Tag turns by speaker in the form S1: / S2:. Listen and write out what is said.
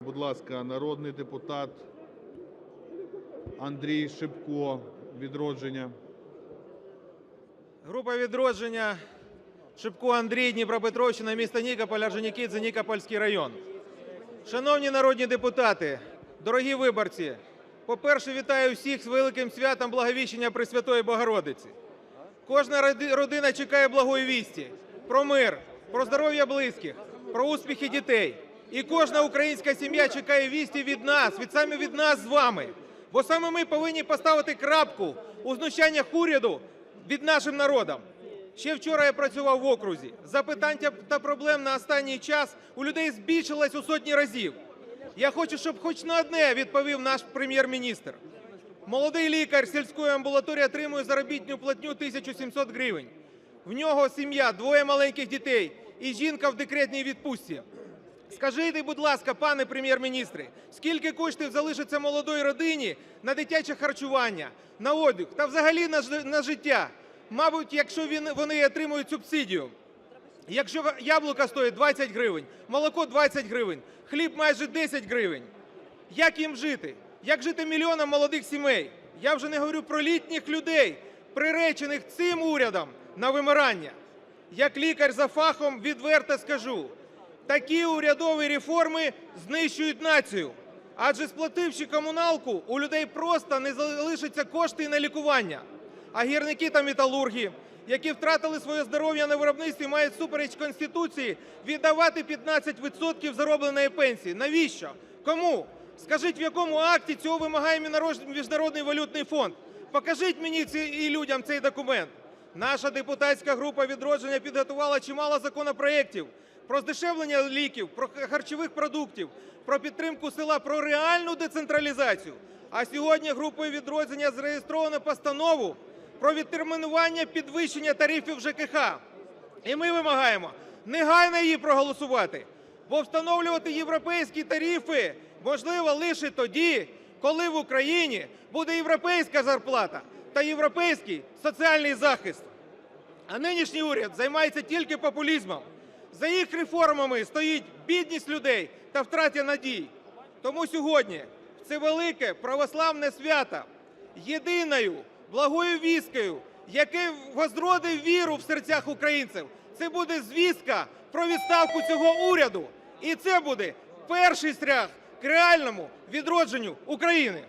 S1: Будь ласка, народний депутат Андрій Шипко, відродження.
S2: Група відродження Шипко Андрій, Дніпропетровщина, місто Нікополь, Орджонікідзе, Нікопольський район. Шановні народні депутати, дорогі виборці, по-перше, вітаю всіх з великим святом Благовіщення Пресвятої Богородиці. Кожна родина чекає благої вісті про мир, про здоров'я близьких, про успіхи дітей. І кожна українська сім'я чекає вісті від нас, від саме від нас з вами. Бо саме ми повинні поставити крапку у знущаннях уряду від нашим народом. Ще вчора я працював в окрузі. Запитань та- проблем на останній час у людей збільшилось у сотні разів. Я хочу, щоб хоч на одне відповів наш прем'єр-міністр. Молодий лікар сільської амбулаторії отримує заробітну платню 1700 гривень. В нього сім'я, двоє маленьких дітей і жінка в декретній відпустці. Скажіть, будь ласка, пане прем'єр-міністре, скільки коштів залишиться молодої родині на дитяче харчування, на одяг та взагалі на, життя? Мабуть, якщо вони отримують субсидію. Якщо яблука стоїть 20 гривень, молоко 20 гривень, хліб майже 10 гривень. Як їм жити? Як жити мільйонам молодих сімей? Я вже не говорю про літніх людей, приречених цим урядом на вимирання. Як лікар за фахом відверто скажу, такі урядові реформи знищують націю. Адже сплативши комуналку, у людей просто не залишиться кошти на лікування. А гірники та металурги, які втратили своє здоров'я на виробництві, мають супереч Конституції віддавати 15% заробленої пенсії. Навіщо? Кому? Скажіть, в якому акті цього вимагає Міжнародний валютний фонд? Покажіть мені ці, і людям цей документ. Наша депутатська група відродження підготувала чимало законопроєктів про здешевлення ліків, про харчових продуктів, про підтримку села, про реальну децентралізацію. А сьогодні групою відродження зареєстровано постанову про відтермінування підвищення тарифів ЖКХ. І ми вимагаємо негайно її проголосувати, бо встановлювати європейські тарифи можливо лише тоді, коли в Україні буде європейська зарплата та європейський соціальний захист. А нинішній уряд займається тільки популізмом. За їх реформами стоїть бідність людей та втрата надій. Тому сьогодні в це велике православне свято єдиною благою вісткою, яке возродить віру в серцях українців, це буде звістка про відставку цього уряду. І це буде перший шлях к реальному відродженню України.